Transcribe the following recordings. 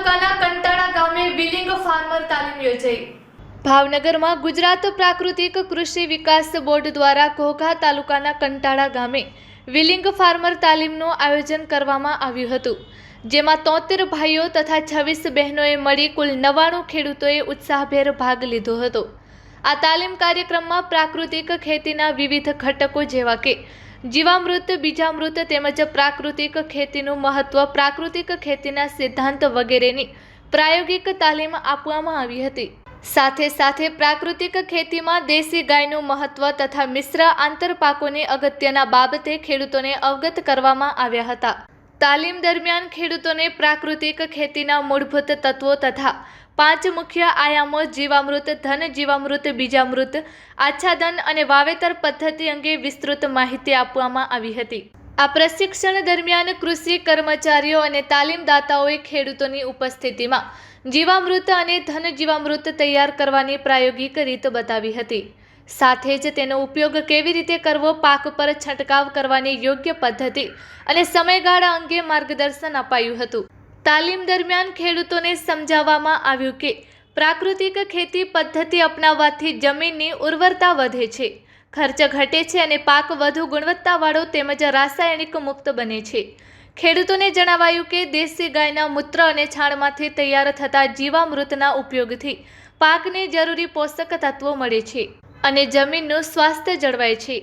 તાલુકાના કંટાળા ગામે billing farmer તાલીમ યોજાઈ. ભાવનગરમાં ગુજરાત પ્રાકૃતિક કૃષિ વિકાસ બોર્ડ દ્વારા ઘોઘા તાલુકાના કંટાળા ગામે વિલિંગ ફાર્મર તાલીમનું આયોજન કરવામાં આવ્યું હતું. જેમાં તોતેર ભાઈઓ તથા છવ્વીસ બહેનોએ મળી કુલ નવ્વાણું ખેડૂતોએ ઉત્સાહભેર ભાગ લીધો હતો. આ તાલીમ કાર્યક્રમમાં પ્રાકૃતિક ખેતીના વિવિધ ઘટકો જેવા કે જીવામૃત, બીજામૃત તેમજ પ્રાકૃતિક ખેતીનું મહત્વ, પ્રાકૃતિક ખેતીના સિદ્ધાંત વગેરેની પ્રાયોગિક તાલીમ આપવામાં આવી હતી. સાથે સાથે પ્રાકૃતિક ખેતીમાં દેશી ગાયનું મહત્વ તથા મિશ્ર આંતરપાકોની અગત્યના બાબતે ખેડૂતોને અવગત કરવામાં આવ્યા હતા. તાલીમ દરમિયાન ખેડૂતોને પ્રાકૃતિક ખેતીના મૂળભૂત તત્વો તથા પાંચ મુખ્ય આયામો જીવામૃત, ધન જીવામૃત, બીજામૃત, આચ્છાદન અને વાવેતર પદ્ધતિ અંગે વિસ્તૃત માહિતી આપવામાં આવી હતી. આ પ્રશિક્ષણ દરમિયાન કૃષિ કર્મચારીઓ અને તાલીમદાતાઓએ ખેડૂતોની ઉપસ્થિતિમાં જીવામૃત અને ધન જીવામૃત તૈયાર કરવાની પ્રાયોગિક રીત બતાવી હતી. સાથે જ તેનો ઉપયોગ કેવી રીતે કરવો, પાક પર છંટકાવ કરવાની યોગ્ય પદ્ધતિ અને સમયગાળા અંગે માર્ગદર્શન અપાયું હતું. તાલીમ દરમિયાન ખેડૂતોને સમજાવવામાં આવ્યું કે, પ્રાકૃતિક ખેતી પદ્ધતિ અપનાવવાથી જમીનની ઉર્વરતા વધે છે, ખર્ચ ઘટે છે અને પાક વધુ ગુણવત્તાવાળો તેમજ રાસાયણિક મુક્ત બને છે. ખેડૂતોને જણાવાયું કે, દેશી ગાયના મૂત્ર અને છાણમાંથી તૈયાર થતા જીવામૃતના ઉપયોગથી પાકને જરૂરી પોષક તત્વો મળે છે. અને જમીનનું સ્વાસ્થ્ય જળવાય છે.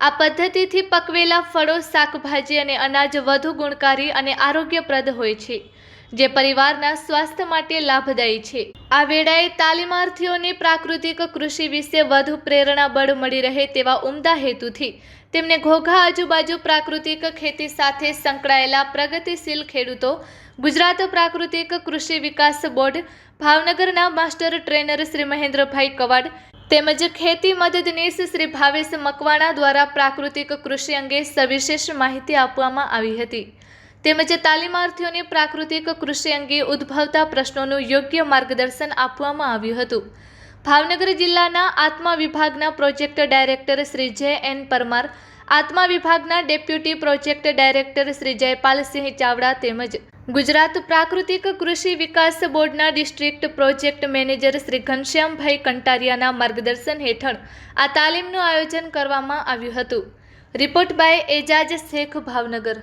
આ પદ્ધતિથી પકવેલા ફળો, શાકભાજી અને અનાજ વધુ ગુણકારી અને આરોગ્યપ્રદ હોય છે, જે પરિવારના સ્વાસ્થ્ય માટે લાભદાયી છે. આ વેળાએ તાલીમાર્થીઓને પ્રાકૃતિક કૃષિ વિશે વધુ પ્રેરણા બળ મળી રહે તેવા ઉમદા હેતુથી તેમને ઘોઘા આજુબાજુ પ્રાકૃતિક ખેતી સાથે સંકળાયેલા પ્રગતિશીલ ખેડૂતો, ગુજરાત પ્રાકૃતિક કૃષિ વિકાસ બોર્ડ, ભાવનગરના માસ્ટર ટ્રેનર શ્રી મહેન્દ્રભાઈ કવાડ તેમજ ખેતી મદદનીશ શ્રી ભાવેશ મકવાણા દ્વારા પ્રાકૃતિક કૃષિ અંગે સવિશેષ માહિતી આપવામાં આવી હતી. તેમજ તાલીમાર્થીઓને પ્રાકૃતિક કૃષિ અંગે ઉદ્ભવતા પ્રશ્નોનું યોગ્ય માર્ગદર્શન આપવામાં આવ્યું હતું. ભાવનગર જિલ્લાના આત્મા વિભાગના પ્રોજેક્ટ ડાયરેક્ટર શ્રી જે એન પરમાર આત્મા વિભાગના deputy project director Shri Jaypalsinh Chavda તેમજ ગુજરાત પ્રાકૃતિક કૃષિ વિકાસ બોર્ડના district project manager Shri Ghanshyambhai કંટારિયાના માર્ગદર્શન હેઠળ આ તાલીમનું આયોજન કરવામાં આવ્યું હતું. Report by Ejaz Shaikh Bhavnagar.